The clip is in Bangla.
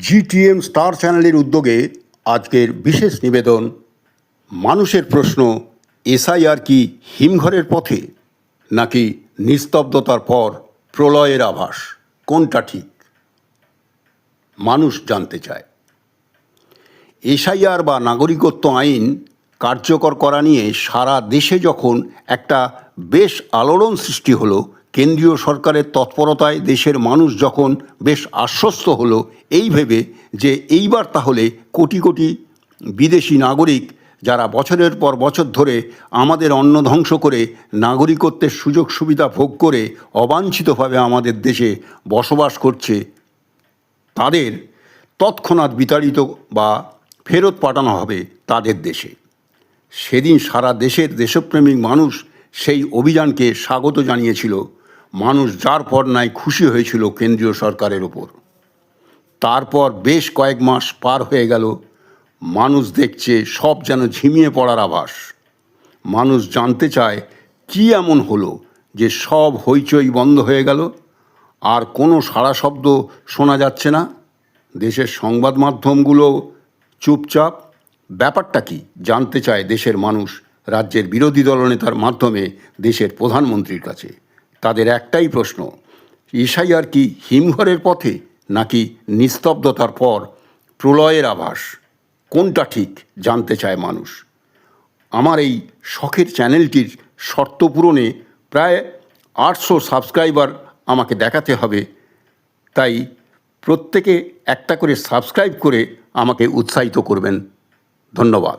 জিটিএম স্টার চ্যানেলের উদ্যোগে আজকের বিশেষ নিবেদন, মানুষের প্রশ্ন, এসআইআর কি হিমঘরের পথে নাকি নিস্তব্ধতার পর প্রলয়ের আভাস, কোনটা ঠিক? মানুষ জানতে চায়। এসআইআর বা নাগরিকত্ব আইন কার্যকর করা নিয়ে সারা দেশে যখন একটা বেশ আলোড়ন সৃষ্টি হলো কেন্দ্রীয় সরকারের তৎপরতায় দেশের মানুষ যখন বেশ আশ্বস্ত হলো, এই ভেবে যে এইবার তাহলে কোটি কোটি বিদেশি নাগরিক যারা বছরের পর বছর ধরে আমাদের অন্ন ধ্বংস করে নাগরিকত্বের সুযোগ সুবিধা ভোগ করে অবাঞ্ছিতভাবে আমাদের দেশে বসবাস করছে, তাদের তৎক্ষণাৎ বিতাড়িত বা ফেরত পাঠানো হবে তাদের দেশে। সেদিন সারা দেশের দেশপ্রেমিক মানুষ সেই অভিযানকে স্বাগত জানিয়েছিল মানুষ যার পর নাই খুশি হয়েছিল কেন্দ্রীয় সরকারের ওপর। তারপর বেশ কয়েক মাস পার হয়ে গেল, মানুষ দেখছে সব যেন ঝিমিয়ে পড়ার আভাস। মানুষ জানতে চায়, কি এমন হলো যে সব হইচই বন্ধ হয়ে গেল? আর কোনো সাড়া শব্দ শোনা যাচ্ছে না? দেশের সংবাদ মাধ্যমগুলো চুপচাপ। ব্যাপারটা কি? জানতে চায় দেশের মানুষ রাজ্যের বিরোধী দলনেতার মাধ্যমে দেশের প্রধানমন্ত্রীর কাছে। তাদের একটাই প্রশ্ন ইসাইয়ার কি হিমঘরের পথে নাকি নিস্তব্ধতার পর প্রলয়ের আভাস? কোনটা ঠিক জানতে চায় মানুষ? আমার এই শখের চ্যানেলটির শর্ত পূরণে প্রায় আটশো সাবস্ক্রাইবার আমাকে দেখাতে হবে, তাই প্রত্যেকে একটা করে সাবস্ক্রাইব করে আমাকে উৎসাহিত করবেন। ধন্যবাদ।